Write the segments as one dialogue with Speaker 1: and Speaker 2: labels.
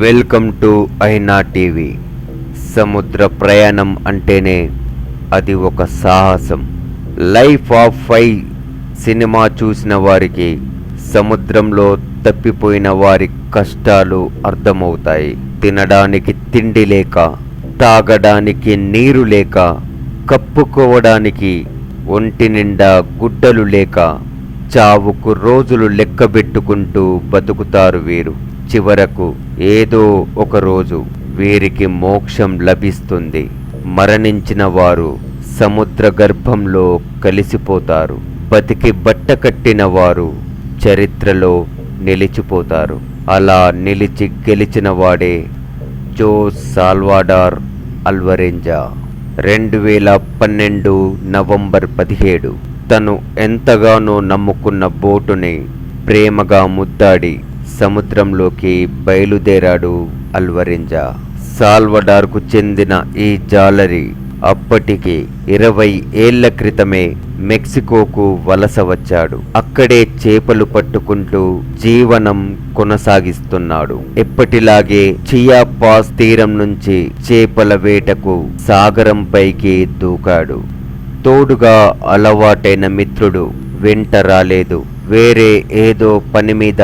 Speaker 1: Welcome to ఐనా TV. సముద్ర ప్రయాణం అంటేనే అది ఒక సాహసం. లైఫ్ ఆఫ్ ఫై సినిమా చూసిన వారికి సముద్రంలో తప్పిపోయిన వారి కష్టాలు అర్థమవుతాయి. తినడానికి తిండి లేక తాగడానికి నీరు లేక కప్పుకోవడానికి ఒంటి నిండా గుడ్డలు లేక చావుకు రోజులు లెక్కబెట్టుకుంటూ బతుకుతారు వీరు. చివరకు ఏదో ఒక రోజు వీరికి మోక్షం లభిస్తుంది. మరణించిన వారు సముద్ర గర్భంలో కలిసిపోతారు. బతికి బట్ట కట్టిన వారు చరిత్రలో నిలిచిపోతారు. అలా నిలిచి గెలిచిన వాడే జో సాల్వాడార్ అల్వరెంజా. రెండు వేల పన్నెండు నవంబర్ పదిహేడు తను ఎంతగానో నమ్ముకున్న బోటుని ప్రేమగా ముద్దాడి సముద్రంలోకి బయలుదేరాడు అల్వరింజా. సాల్వడార్కు చెందిన ఈ జాలరి అప్పటికి ఇరవై ఏళ్ళ క్రితమే మెక్సికోకు వలస వచ్చాడు. అక్కడే చేపలు పట్టుకుంటూ జీవనం కొనసాగిస్తున్నాడు. ఎప్పటిలాగే చియాపాస్ తీరం నుంచి చేపల వేటకు సాగరంపైకి దూకాడు. తోడుగా అలవాటైన మిత్రుడు వెంట రాలేదు. వేరే ఏదో పని మీద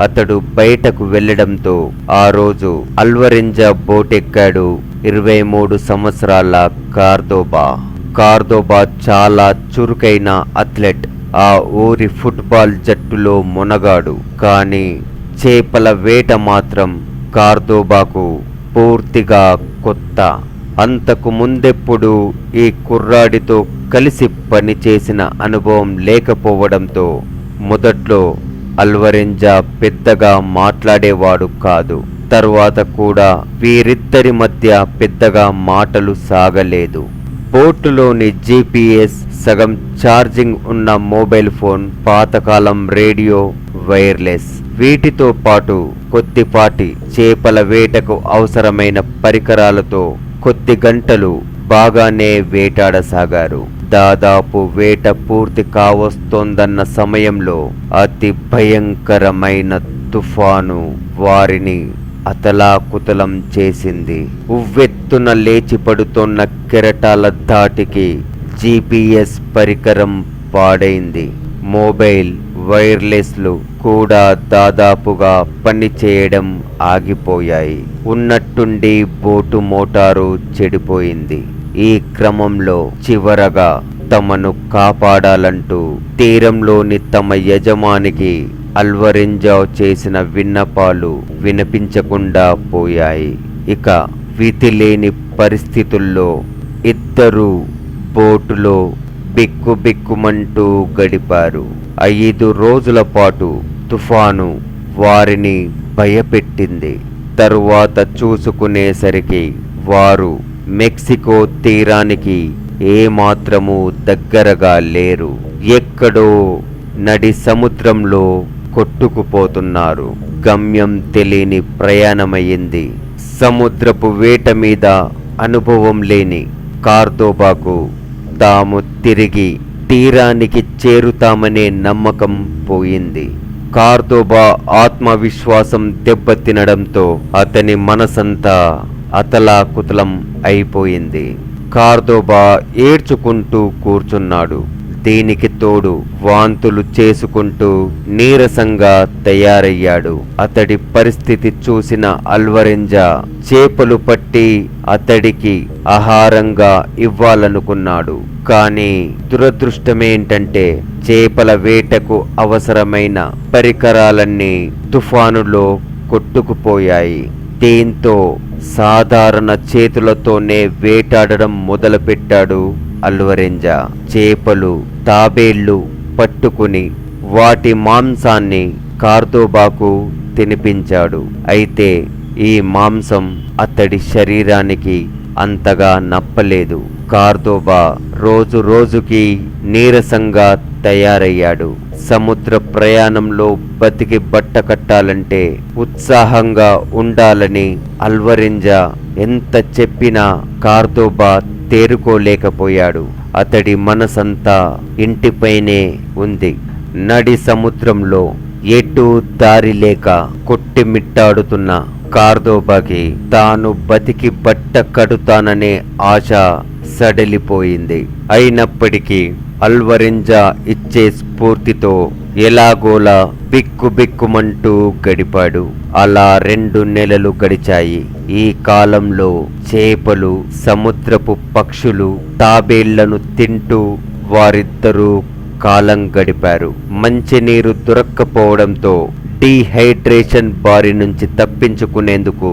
Speaker 1: అతడు బయటకు వెళ్ళడంతో ఆ రోజు అల్వరింజా బోటెక్కాడు ఇరవై మూడు సంవత్సరాల కార్దోబా. కార్దోబా చాలా చురుకైన అథ్లెట్. ఆ ఊరి ఫుట్బాల్ జట్టులో మునగాడు. కానీ చేపల వేట మాత్రం కార్దోబాకు పూర్తిగా కొత్త. అంతకు ముందెప్పుడు ఈ కుర్రాడితో కలిసి పనిచేసిన అనుభవం లేకపోవడంతో మొదట్లో అల్వరెంజా పెద్దగా మాట్లాడేవాడు కాదు. తర్వాత కూడా వీరిద్దరి మధ్య పెద్దగా మాటలు సాగలేదు. బోటులోని జీపీఎస్ సగం ఛార్జింగ్ ఉన్న మొబైల్ ఫోన్ పాతకాలం రేడియో వైర్లెస్. వీటితో పాటు కొద్దిపాటి చేపల వేటకు అవసరమైన పరికరాలతో కొద్ది గంటలు బాగానే వేటాడసాగారు. దాదాపు వేట పూర్తి కావస్తోందన్న సమయంలో అతి భయంకరమైన తుఫాను వారిని అతలాకుతలం చేసింది. ఉవ్వెత్తున లేచిపడుతున్న కెరటాల ధాటికి జీపీఎస్ పరికరం పాడైంది. మొబైల్ వైర్లెస్లు కూడా దాదాపుగా పనిచేయడం ఆగిపోయాయి. ఉన్నట్టుండి బోటు మోటారు చెడిపోయింది. ఈ క్రమంలో చివరగా తమను కాపాడాలంటూ తీరంలోని తమ యజమానికి అల్వరెంజావ్ చేసిన విన్నపాలు వినిపించకుండా పోయాయి. ఇక విధిలేని పరిస్థితుల్లో ఇద్దరు బోటులో బిక్కుబిక్కుమంటూ గడిపారు. ఐదు రోజుల పాటు తుఫాను వారిని భయపెట్టింది. తరువాత చూసుకునేసరికి వారు మెక్సికో తీరానికి ఏమాత్రము దగ్గరగా లేరు. ఎక్కడో నడి సముద్రంలో కొట్టుకుపోతున్నారు. గమ్యం తెలియని ప్రయాణమయ్యింది. సముద్రపు వేట మీద అనుభవం లేని కార్దోబాకు తాము తిరిగి తీరానికి చేరుతామనే నమ్మకం పోయింది. కార్దోబా ఆత్మవిశ్వాసం దెబ్బతినడంతో అతని మనసంతా అతలాకుతలం అయిపోయింది. కార్దోబా ఏడ్చుకుంటూ కూర్చున్నాడు. దీనికి తోడు వాంతులు చేసుకుంటూ నీరసంగా తయారయ్యాడు. అతడి పరిస్థితి చూసిన అల్వరెంజా చేపలు పట్టి అతడికి ఆహారంగా ఇవ్వాలనుకున్నాడు. కానీ దురదృష్టమేంటంటే చేపల వేటకు అవసరమైన పరికరాలన్నీ తుఫానులో కొట్టుకుపోయాయి. దీంతో సాధారణ చేతులతోనే వేటాడడం మొదలుపెట్టాడు అల్వరెంజా. చేపలు తాబేళ్ళు పట్టుకుని వాటి మాంసాన్ని కార్దోబాకు తినిపించాడు. అయితే ఈ మాంసం అతడి శరీరానికి అంతగా నప్పలేదు. కార్దోబా రోజు రోజుకి నీరసంగా తయారయ్యాడు. సముద్ర ప్రయాణంలో బతికి బట్ట కట్టాలంటే ఉత్సాహంగా ఉండాలని అల్వరింజ ఎంత చెప్పినా కార్దోబా తేరుకోలేకపోయాడు. అతడి మనసంతా ఇంటిపైనే ఉంది. నడి సముద్రంలో ఎటు దారి లేక కొట్టిమిట్టాడుతున్న కార్దోబాకి తాను బతికి బట్ట కడుతాననే ఆశ సడలిపోయింది. అయినప్పటికీ అల్వరింజా ఇచ్చే స్ఫూర్తితో ఎలాగోలా బిక్కు బిక్కుమంటూ గడిపాడు. అలా రెండు నెలలు గడిచాయి. ఈ కాలంలో చేపలు సముద్రపు పక్షులు తాబేళ్ళను తింటూ వారిద్దరూ కాలం గడిపారు. మంచినీరు దొరక్కపోవడంతో డీహైడ్రేషన్ బారి నుంచి తప్పించుకునేందుకు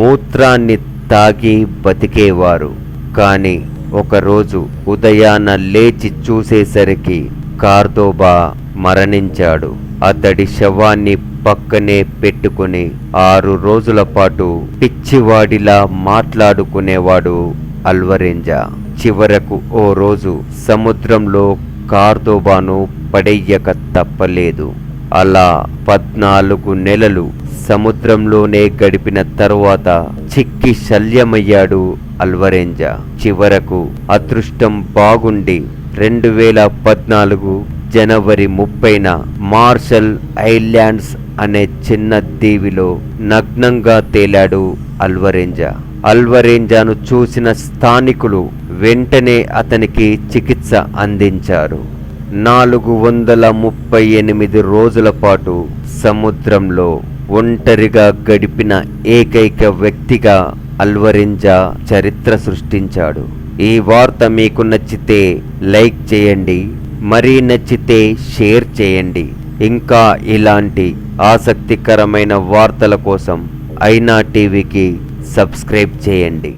Speaker 1: మూత్రాన్ని తాగి బతికేవారు. కానీ ఒకరోజు ఉదయాన లేచి చూసేసరికి కార్దోబా మరణించాడు. అతడి శవాన్ని పక్కనే పెట్టుకుని ఆరు రోజుల పాటు పిచ్చివాడిలా మాట్లాడుకునేవాడు అల్వరెంజా. చివరకు ఓ రోజు సముద్రంలో కార్దోబాను పడెయ్యక తప్పలేదు. అలా పద్నాలుగు నెలలు సముద్రంలోనే గడిపిన తరువాత చిక్కి శల్యమయ్యాడు అల్వరేంజా. చివరకు అదృష్టం బాగుండి రెండు వేల పద్నాలుగు జనవరి ముప్పైన మార్షల్ ఐలాండ్స్ అనే చిన్న దీవిలో నగ్నంగా తేలాడు అల్వరేంజా. అల్వరేంజాను చూసిన స్థానికులు వెంటనే అతనికి చికిత్స అందించారు. నాలుగు వందల ముప్పై ఎనిమిది రోజుల పాటు సముద్రంలో ఒంటరిగా గడిపిన ఏకైక వ్యక్తిగా అల్వరింజా చరిత్ర సృష్టించాడు. ఈ వార్త మీకు నచ్చితే లైక్ చేయండి మరీ నచ్చితే షేర్ చేయండి. ఇంకా ఇలాంటి ఆసక్తికరమైన వార్తల కోసం ఐనా టీవీకి సబ్స్క్రైబ్ చేయండి.